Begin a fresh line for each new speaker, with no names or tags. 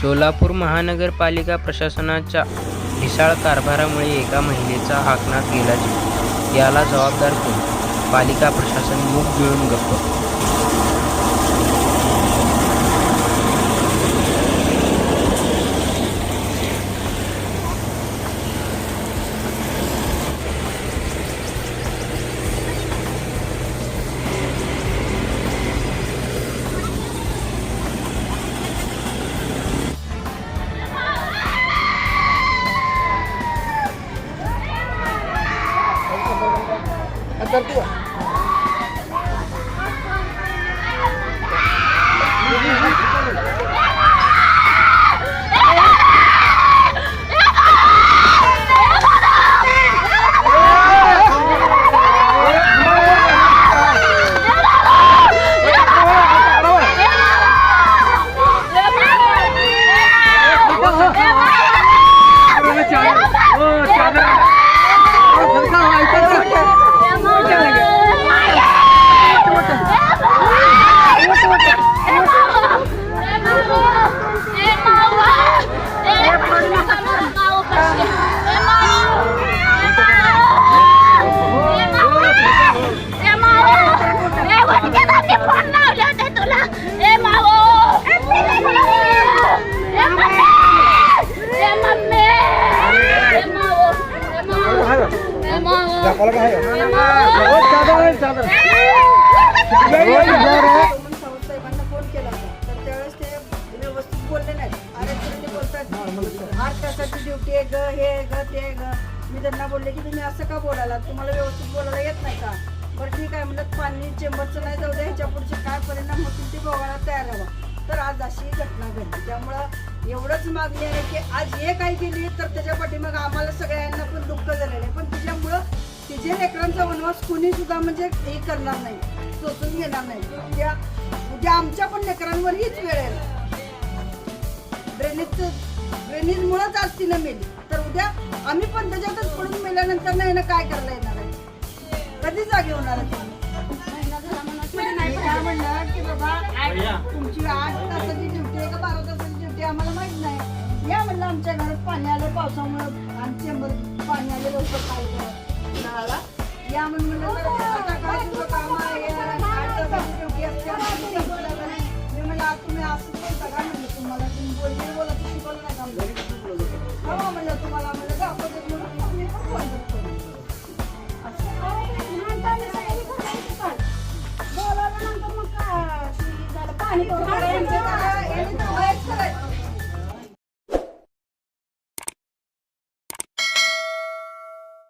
सोलापूर महानगरपालिका प्रशासनाच्या ढिसाळ कारभारामुळे एका महिलेचा हाकनात गेला जीव. याला जबाबदार कोण? पालिका प्रशासन मूग गिळून गप्प. Itu.
साहेबांना फोन केला होता तर त्यावेळेस ते व्यवस्थित बोलले नाहीत अरे बोलतात आठ तासाची ड्युटी आहे? ग हे ग ते ग मी त्यांना बोलले की तुम्ही असं का बोलायला तुम्हाला व्यवस्थित बोलायला येत नाही का बरं ठीक आहे म्हणलं पाणी चेंबरचं नाही जाऊ द्या ह्याच्या पुढचे काय परिणाम होतील ते बघायला तयार व्हा तर आज अशी घटना घडली त्यामुळं एवढंच मागणी आहे की आज हे काय केली तर त्याच्या पाठीमाग आम्हाला सगळ्यांना पण दुःख झालं. तिचे लेकरांचा वनवास कुणी सुद्धा म्हणजे हे करणार नाही सोचून घेणार नाही. उद्या उद्या आमच्या पण लेकरांवर हीच वेळ आहे ड्रेनेजचं ड्रेनेजमुळंच आज तिनं मेली. तर उद्या आम्ही पण त्याच्यातच पडून मेल्यानंतर नाही ना काय करायला येणार आहे? कधी जागे होणार आहे काय म्हणणार की बाबा तुमची आठ तासाची ड्युटी आहे का बारा तासाची ड्युटी आम्हाला माहीत नाही. या म्हणलं आमच्या घरात पाणी आलं पावसामुळं आमच्या पाणी आले लवकर काय करा या म्हणून काम आहे? मी म्हणलं तुम्ही असं बोलता का? म्हणलं तुम्हाला तुम्ही बोलले बोला नाही का? हो म्हणलं तुम्हाला म्हणलं दाखवतात म्हणून मी पण बोलत
पाणी